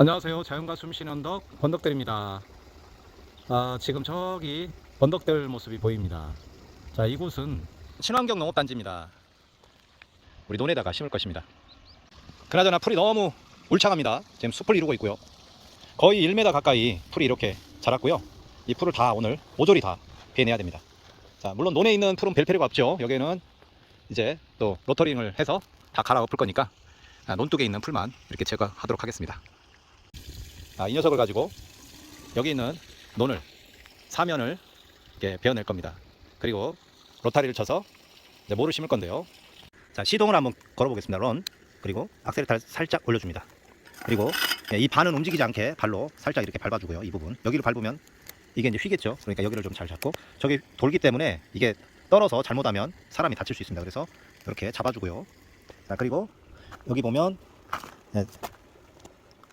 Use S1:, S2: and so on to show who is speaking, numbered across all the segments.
S1: 안녕하세요. 자연과 숨쉬는 언덕 번덕들입니다. 아, 지금 저기 번덕들 모습이 보입니다. 자, 이곳은 친환경 농업단지입니다. 우리 논에다가 심을 것입니다. 그나저나 풀이 너무 울창합니다. 지금 숲을 이루고 있고요. 거의 1m 가까이 풀이 이렇게 자랐고요. 이 풀을 다 오늘 모조리 다 베내야 됩니다. 자, 물론 논에 있는 풀은 별 필요가 없죠. 여기는 이제 또 로터링을 해서 다 갈아 엎을 거니까 아, 논둑에 있는 풀만 이렇게 제거하도록 하겠습니다. 아, 이 녀석을 가지고 여기 있는 논을 사면을 이렇게 베어낼 겁니다. 그리고 로타리를 쳐서 모를 심을 건데요. 자 시동을 한번 걸어보겠습니다. 런 그리고 악셀을 살짝 올려줍니다. 그리고 예, 이 반은 움직이지 않게 발로 살짝 이렇게 밟아주고요. 이 부분 여기를 밟으면 이게 이제 휘겠죠. 그러니까 여기를 좀 잘 잡고 저기 돌기 때문에 이게 떨어서 잘못하면 사람이 다칠 수 있습니다. 그래서 이렇게 잡아주고요. 자 그리고 여기 보면 네,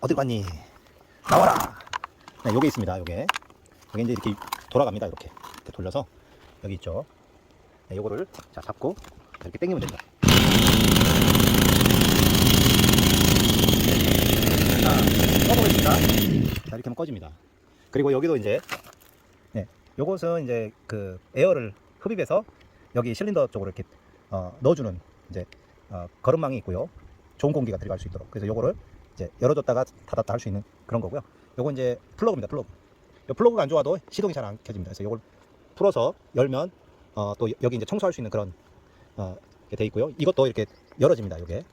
S1: 어디 갔니? 나와라. 네, 요게 있습니다. 요게 여기 이제 이렇게 돌아갑니다. 이렇게, 이렇게 돌려서 여기 있죠. 네, 요거를 자 잡고 이렇게 당기면 됩니다. 자, 꺼보겠습니다. 자, 이렇게 하면 꺼집니다. 그리고 여기도 이제 네, 요것은 이제 그 에어를 흡입해서 여기 실린더 쪽으로 이렇게 어, 넣어주는 이제 어, 거름망이 있고요. 좋은 공기가 들어갈 수 있도록. 그래서 요거를 이제 열어줬다가 닫았다 할 수 있는 그런 거고요. 요거 이제 플러그입니다. 플러그. 요 플러그가 안 좋아도 시동이 잘 안 켜집니다. 그래서 요걸 풀어서 열면 어, 또 여기 이제 청소할 수 있는 그런 어, 돼 있고요. 이것도 이렇게 열어집니다. 요게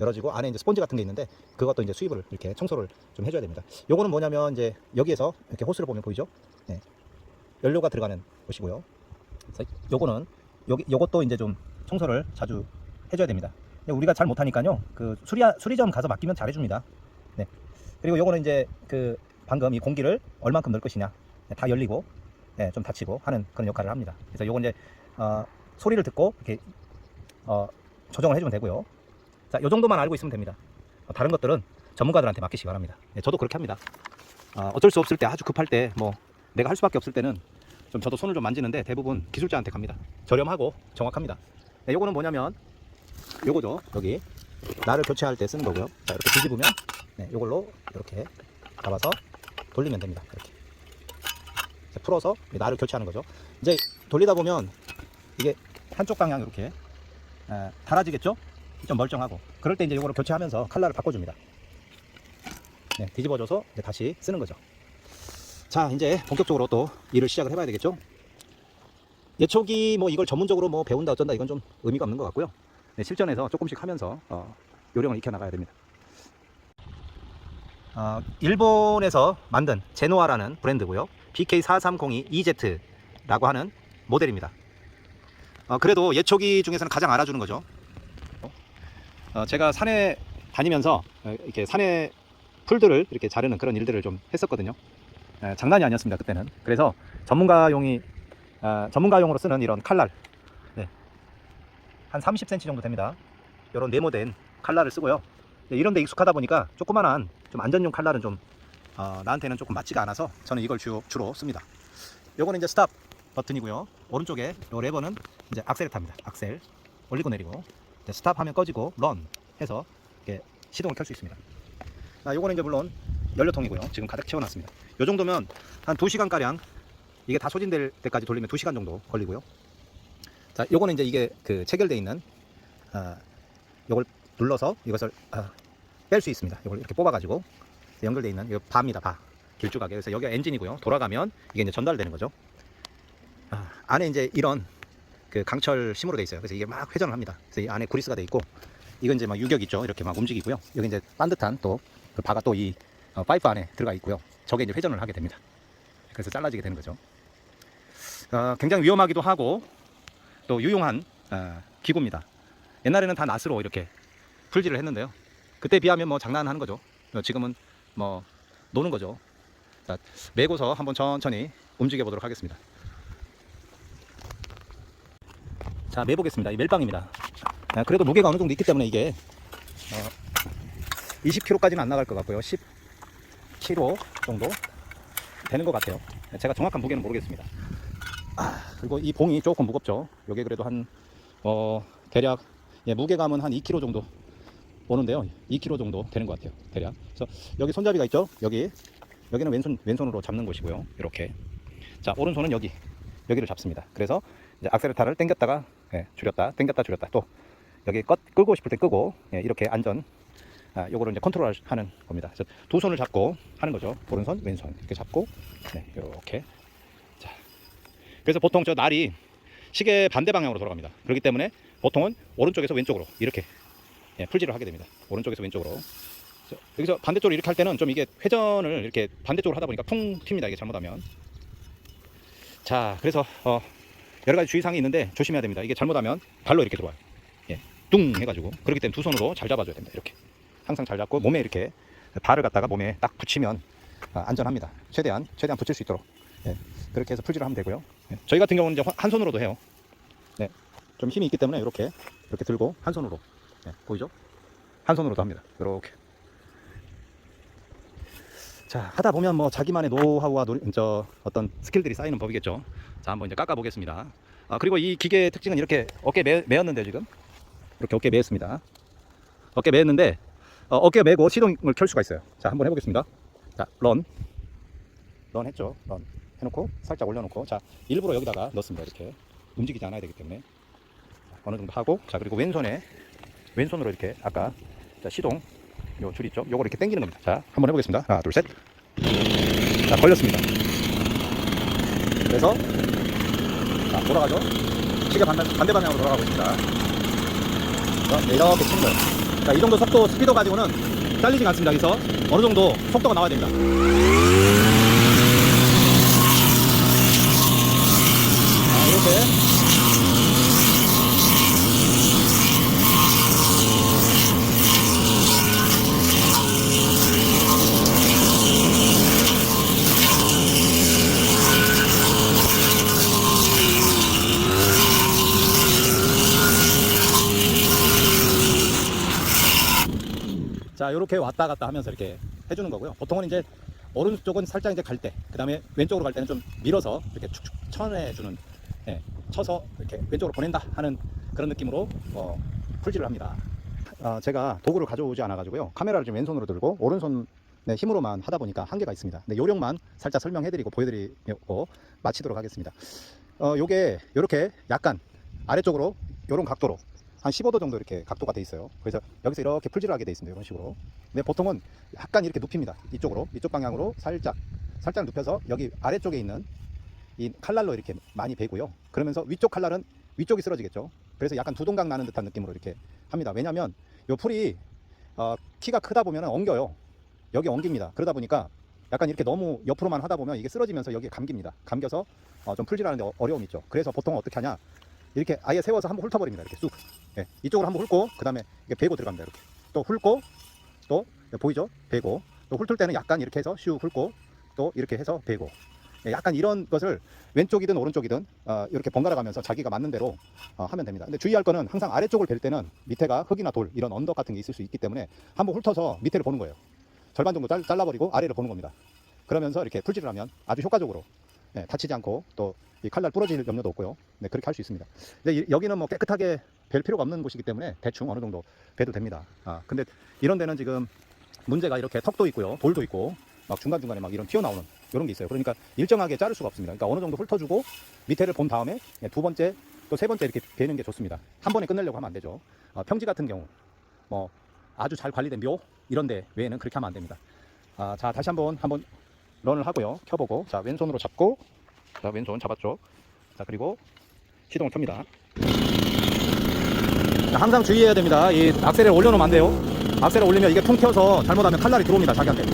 S1: 열어지고 안에 이제 스펀지 같은 게 있는데 그것도 이제 수입을 이렇게 청소를 좀 해줘야 됩니다. 요거는 뭐냐면 이제 여기에서 이렇게 호스를 보면 보이죠? 네. 연료가 들어가는 곳이고요. 요거는 여기 요것도 이제 좀 청소를 자주 해줘야 됩니다. 우리가 잘 못하니까요. 그 수리 수리점 가서 맡기면 잘해줍니다. 네. 그리고 요거는 이제 그 방금 이 공기를 얼만큼 넣을 것이냐 네, 다 열리고 네, 좀 닫히고 하는 그런 역할을 합니다. 그래서 요건 이제 어, 소리를 듣고 이렇게 어, 조정을 해주면 되고요. 자, 요 정도만 알고 있으면 됩니다. 어, 다른 것들은 전문가들한테 맡기시기 바랍니다. 네, 저도 그렇게 합니다. 어, 어쩔 수 없을 때 아주 급할 때 뭐 내가 할 수밖에 없을 때는 좀 저도 손을 좀 만지는데 대부분 기술자한테 갑니다. 저렴하고 정확합니다. 네, 요거는 뭐냐면 요거죠. 여기 나를 교체할 때 쓰는 거고요. 자, 이렇게 뒤집으면 네, 요걸로 이렇게 잡아서 돌리면 됩니다. 이렇게 풀어서 나를 교체하는 거죠. 이제 돌리다 보면 이게 한쪽 방향 이렇게 에, 달아지겠죠? 좀 멀쩡하고 그럴 때 이제 요거를 교체하면서 컬러를 바꿔줍니다. 네, 뒤집어줘서 이제 다시 쓰는 거죠. 자, 이제 본격적으로 또 일을 시작을 해봐야 되겠죠? 예초기 뭐 이걸 전문적으로 뭐 배운다 어쩐다 이건 좀 의미가 없는 것 같고요. 네, 실전에서 조금씩 하면서 어, 요령을 익혀 나가야 됩니다. 어, 일본에서 만든 제노아라는 브랜드고요. BK4302EZ라고 하는 모델입니다. 어, 그래도 예초기 중에서는 가장 알아주는 거죠. 어, 제가 산에 다니면서 어, 이렇게 산에 풀들을 이렇게 자르는 그런 일들을 좀 했었거든요. 에, 장난이 아니었습니다 그때는. 그래서 전문가용이 아, 전문가용으로 쓰는 이런 칼날 네. 한 30cm 정도 됩니다. 이런 네모된 칼날을 쓰고요. 네, 이런 데 익숙하다 보니까 조그만한 좀 안전용 칼날은 좀 어, 나한테는 조금 맞지가 않아서 저는 이걸 주, 주로 씁니다. 요거는 이제 스탑 버튼이고요. 오른쪽에 요 레버는 이제 악셀레타입니다. 악셀 올리고 내리고 이제 스탑 하면 꺼지고 런 해서 이렇게 시동을 켤 수 있습니다. 아, 요거는 이제 물론 연료통이고요. 지금 가득 채워놨습니다. 요 정도면 한 2시간 가량 이게 다 소진될 때까지 돌리면 2시간 정도 걸리고요. 자, 요거는 이제 이게 그 체결되어 있는 아, 요걸 눌러서 이것을 아, 뺄수 있습니다. 이걸 이렇게 뽑아가지고 연결되어 있는 이 바입니다. 바 길쭉하게. 그래서 여기가 엔진이고요. 돌아가면 이게 이제 전달되는 거죠. 아, 안에 이제 이런 그 강철 심으로 돼 있어요. 그래서 이게 막 회전을 합니다. 그래서 이 안에 구리스가 돼 있고 이건 이제 막 유격 있죠. 이렇게 막 움직이고요. 여기 이제 반듯한 또 그 바가 또이 어, 파이프 안에 들어가 있고요. 저게 이제 회전을 하게 됩니다. 그래서 잘라지게 되는 거죠. 어, 굉장히 위험하기도 하고 또 유용한 어, 기구입니다. 옛날에는 다 낫으로 이렇게 풀질을 했는데요. 그때 비하면 뭐 장난하는 거죠. 어, 지금은 뭐 노는 거죠. 자, 메고서 한번 천천히 움직여 보도록 하겠습니다. 자, 매보겠습니다. 이 멜빵입니다. 아, 그래도 무게가 어느 정도 있기 때문에 이게 어, 20kg까지는 안 나갈 것 같고요. 10kg 정도 되는 것 같아요. 제가 정확한 무게는 모르겠습니다. 아, 그리고 이 봉이 조금 무겁죠. 이게 그래도 한 어, 대략 예, 무게감은 한 2kg 정도 오는데요. 2kg 정도 되는 것 같아요. 대략. 그래서 여기 손잡이가 있죠. 여기 여기는 왼손 왼손으로 잡는 곳이고요. 이렇게. 자 오른손은 여기 여기를 잡습니다. 그래서 이제 악셀레타를 당겼다가 예, 줄였다, 당겼다 줄였다. 또 여기 껐 끄고 싶을 때 끄고 예, 이렇게 안전 아, 요거를 이제 컨트롤하는 겁니다. 그래서 두 손을 잡고 하는 거죠. 오른손, 왼손 이렇게 잡고 네, 이렇게. 자, 그래서 보통 저 날이 시계 반대 방향으로 돌아갑니다. 그렇기 때문에 보통은 오른쪽에서 왼쪽으로 이렇게 예, 풀질을 하게 됩니다. 오른쪽에서 왼쪽으로. 자, 여기서 반대쪽으로 이렇게 할 때는 좀 이게 회전을 이렇게 반대쪽으로 하다 보니까 풍 튑니다. 이게 잘못하면. 자, 그래서 어, 여러 가지 주의사항이 있는데 조심해야 됩니다. 이게 잘못하면 발로 이렇게 들어와요. 예, 뚱 해가지고 그렇기 때문에 두 손으로 잘 잡아줘야 됩니다. 이렇게 항상 잘 잡고 몸에 이렇게 발을 갖다가 몸에 딱 붙이면 아, 안전합니다. 최대한 최대한 붙일 수 있도록 예, 그렇게 해서 풀질을 하면 되고요. 예, 저희 같은 경우는 이제 한 손으로도 해요. 네, 좀 힘이 있기 때문에 이렇게 이렇게 들고 한 손으로 예, 보이죠? 한 손으로도 합니다. 이렇게. 자 하다 보면 뭐 자기만의 노하우와 노, 저 어떤 스킬들이 쌓이는 법이겠죠. 자 한번 이제 깎아 보겠습니다. 아 그리고 이 기계의 특징은 이렇게 어깨 매, 매었는데 지금 이렇게 어깨 매었습니다. 어깨 매었는데 어, 어깨 매고 시동을 켤 수가 있어요. 자 한번 해보겠습니다. 자 런, 런 했죠. 런 해놓고 살짝 올려놓고 자 일부러 여기다가 넣습니다. 이렇게 움직이지 않아야 되기 때문에 자, 어느 정도 하고 자 그리고 왼손에 왼손으로 이렇게 아까 자, 시동 요 줄 있죠? 요걸 이렇게 당기는 겁니다. 자, 한번 해보겠습니다. 하나, 둘, 셋. 자, 걸렸습니다. 그래서 자, 돌아가죠? 시계 반대, 반대 방향으로 돌아가고 있습니다. 자, 네, 이렇게 치는 거예요. 자, 이 정도 속도, 스피드 가지고는 잘리지 않습니다. 여기서 어느 정도 속도가 나와야 됩니다. 이렇게. 자, 이렇게 왔다 갔다 하면서 이렇게 해주는 거고요. 보통은 이제 오른쪽은 살짝 이제 갈 때, 그 다음에 왼쪽으로 갈 때는 좀 밀어서 이렇게 축축 쳐내주는, 예, 쳐서 이렇게 왼쪽으로 보낸다 하는 그런 느낌으로 어, 풀질을 합니다. 아, 제가 도구를 가져오지 않아가지고요. 카메라를 지금 왼손으로 들고 오른손 의 힘으로만 하다 보니까 한계가 있습니다. 근데 요령만 살짝 설명해드리고 보여드리고 마치도록 하겠습니다. 어, 요게 요렇게 약간 아래쪽으로 요런 각도로 한 15도 정도 이렇게 각도가 돼 있어요. 그래서 여기서 이렇게 풀질을 하게 돼 있습니다. 이런 식으로. 근데 보통은 약간 이렇게 눕힙니다. 이쪽으로, 이쪽 방향으로 살짝, 살짝 눕혀서 여기 아래쪽에 있는 이 칼날로 이렇게 많이 베고요. 그러면서 위쪽 칼날은 위쪽이 쓰러지겠죠. 그래서 약간 두동강 나는 듯한 느낌으로 이렇게 합니다. 왜냐면 요 풀이 어, 키가 크다 보면 엉겨요. 여기 엉깁니다. 그러다 보니까 약간 이렇게 너무 옆으로만 하다 보면 이게 쓰러지면서 여기에 감깁니다. 감겨서 어, 좀 풀질하는데 어- 어려움이 있죠. 그래서 보통 어떻게 하냐? 이렇게 아예 세워서 한번 훑어버립니다. 이렇게 쑥. 예, 이쪽으로 한번 훑고 그 다음에 이게 베고 들어갑니다. 이렇게 또 훑고 또 보이죠? 베고 또 훑을 때는 약간 이렇게 해서 슉 훑고 또 이렇게 해서 베고 예, 약간 이런 것을 왼쪽이든 오른쪽이든 어, 이렇게 번갈아 가면서 자기가 맞는 대로 어, 하면 됩니다. 근데 주의할 거는 항상 아래쪽을 벨 때는 밑에가 흙이나 돌 이런 언덕 같은 게 있을 수 있기 때문에 한번 훑어서 밑에를 보는 거예요. 절반 정도 잘, 잘라버리고 아래를 보는 겁니다. 그러면서 이렇게 풀질을 하면 아주 효과적으로 예, 다치지 않고 또 이 칼날 부러질 염려도 없고요. 네, 그렇게 할 수 있습니다. 근데 이- 여기는 뭐 깨끗하게 벨 필요가 없는 곳이기 때문에 대충 어느 정도 배도 됩니다. 아, 근데 이런 데는 지금 문제가 이렇게 턱도 있고요. 돌도 있고 막 중간중간에 막 이런 튀어나오는 이런 게 있어요. 그러니까 일정하게 자를 수가 없습니다. 그러니까 어느 정도 훑어주고 밑에를 본 다음에 예, 두 번째 또 세 번째 이렇게 베는 게 좋습니다. 한 번에 끝내려고 하면 안 되죠. 아, 평지 같은 경우 뭐 아주 잘 관리된 묘 이런 데 외에는 그렇게 하면 안 됩니다. 아, 자 다시 한번 한번 런을 하고요. 켜보고 자 왼손으로 잡고 자 왼손 잡았죠. 자 그리고 시동을 켭니다. 자, 항상 주의해야 됩니다. 이 악셀을 올려놓으면 안 돼요. 악셀을 올리면 이게 퉁 튀어서 잘못하면 칼날이 들어옵니다. 자기한테.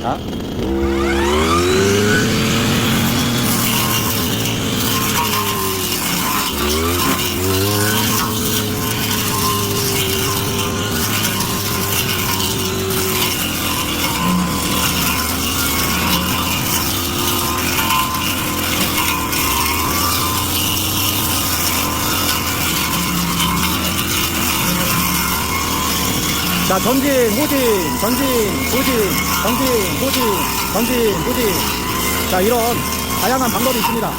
S1: 자. 자, 전진, 후진, 전진, 후진, 전진, 후진, 전진, 후진. 자, 이런 다양한 방법이 있습니다.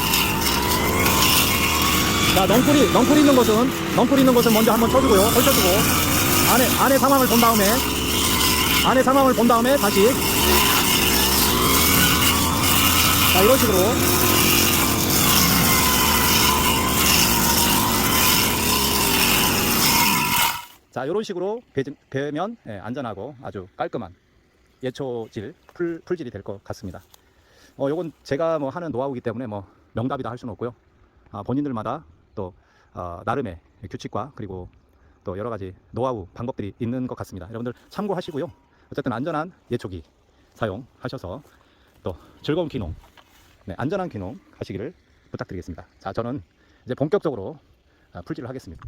S1: 자, 넝쿨이, 넝쿨 있는 것은, 넝쿨 있는 것은 먼저 한번 쳐주고요. 펼쳐주고. 안에 안에 상황을 본 다음에 안에 상황을 본 다음에 다시 자 이런 식으로 자 이런 식으로 배, 배면 예, 안전하고 아주 깔끔한 예초질 풀, 풀질이 될 것 같습니다. 어 요건 제가 뭐 하는 노하우이기 때문에 뭐 명답이다 할 수는 없고요. 아, 본인들마다 또 어, 나름의 규칙과 그리고 또 여러 가지 노하우 방법들이 있는 것 같습니다. 여러분들 참고하시고요. 어쨌든 안전한 예초기 사용하셔서 또 즐거운 귀농, 네, 안전한 귀농 하시기를 부탁드리겠습니다. 자, 저는 이제 본격적으로 아, 풀질을 하겠습니다.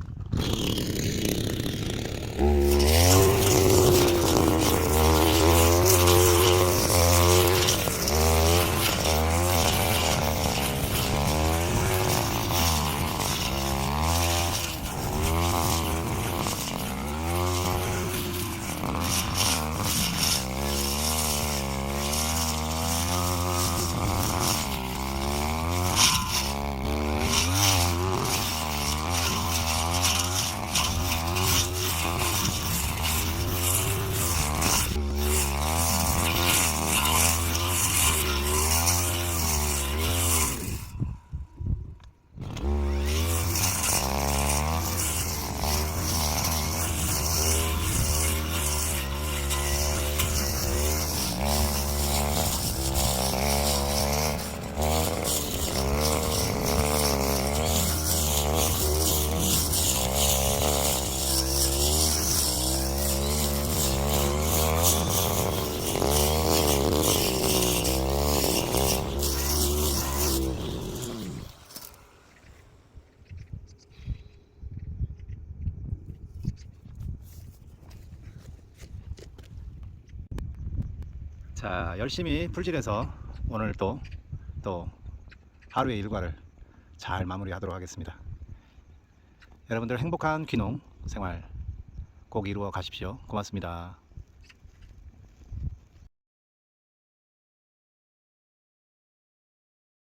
S1: 자, 열심히 풀질해서 오늘 또, 또 하루의 일과를 잘 마무리하도록 하겠습니다. 여러분들 행복한 귀농 생활 꼭 이루어 가십시오. 고맙습니다.